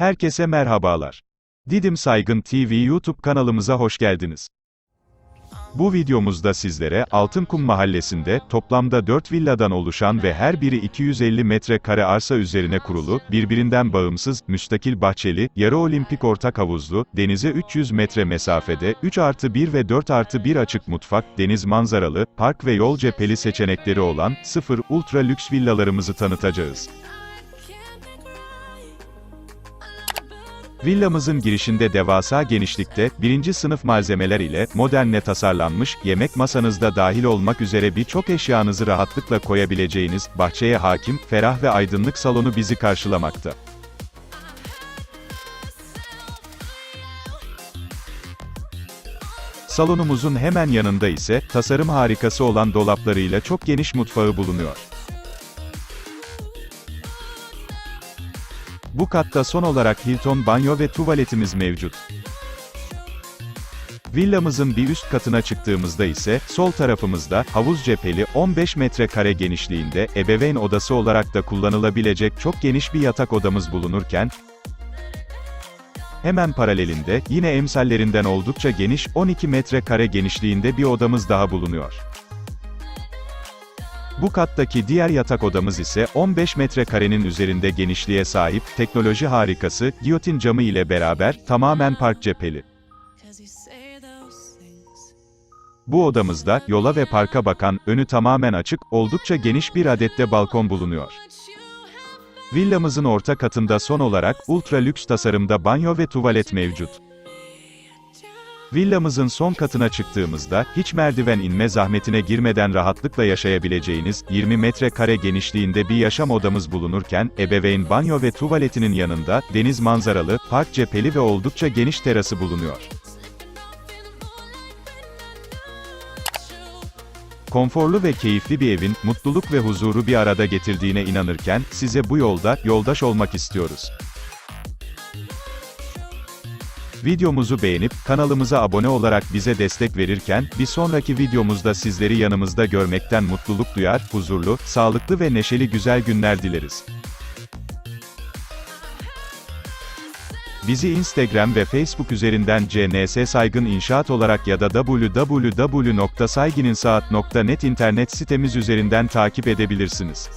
Herkese merhabalar. Didim Saygın TV YouTube kanalımıza hoş geldiniz. Bu videomuzda sizlere Altınkum Mahallesi'nde toplamda 4 villadan oluşan ve her biri 250 metrekare arsa üzerine kurulu, birbirinden bağımsız, müstakil bahçeli, yarı olimpik ortak havuzlu, denize 300 metre mesafede, 3 artı 1 ve 4 artı 1 açık mutfak, deniz manzaralı, park ve yol cepheli seçenekleri olan, sıfır ultra lüks villalarımızı tanıtacağız. Villamızın girişinde devasa genişlikte, birinci sınıf malzemeler ile, modernle tasarlanmış, yemek masanızda dahil olmak üzere birçok eşyanızı rahatlıkla koyabileceğiniz, bahçeye hakim, ferah ve aydınlık salonu bizi karşılamakta. Salonumuzun hemen yanında ise, tasarım harikası olan dolaplarıyla çok geniş mutfağı bulunuyor. Bu katta son olarak Hilton banyo ve tuvaletimiz mevcut. Villamızın bir üst katına çıktığımızda ise, sol tarafımızda, havuz cepheli, 15 metrekare genişliğinde, ebeveyn odası olarak da kullanılabilecek çok geniş bir yatak odamız bulunurken, hemen paralelinde, yine emsallerinden oldukça geniş, 12 metrekare genişliğinde bir odamız daha bulunuyor. Bu kattaki diğer yatak odamız ise 15 metrekarenin üzerinde genişliğe sahip, teknoloji harikası, giyotin camı ile beraber, tamamen park cepheli. Bu odamızda, yola ve parka bakan, önü tamamen açık, oldukça geniş bir adette balkon bulunuyor. Villamızın orta katında son olarak, ultra lüks tasarımda banyo ve tuvalet mevcut. Villamızın son katına çıktığımızda, hiç merdiven inme zahmetine girmeden rahatlıkla yaşayabileceğiniz, 20 metrekare genişliğinde bir yaşam odamız bulunurken, ebeveyn banyo ve tuvaletinin yanında, deniz manzaralı, park cepheli ve oldukça geniş terası bulunuyor. Konforlu ve keyifli bir evin, mutluluk ve huzuru bir arada getirdiğine inanırken, size bu yolda, yoldaş olmak istiyoruz. Videomuzu beğenip, kanalımıza abone olarak bize destek verirken, bir sonraki videomuzda sizleri yanımızda görmekten mutluluk duyar, huzurlu, sağlıklı ve neşeli güzel günler dileriz. Bizi Instagram ve Facebook üzerinden CNS Saygın İnşaat olarak ya da www.saygininsaat.net internet sitemiz üzerinden takip edebilirsiniz.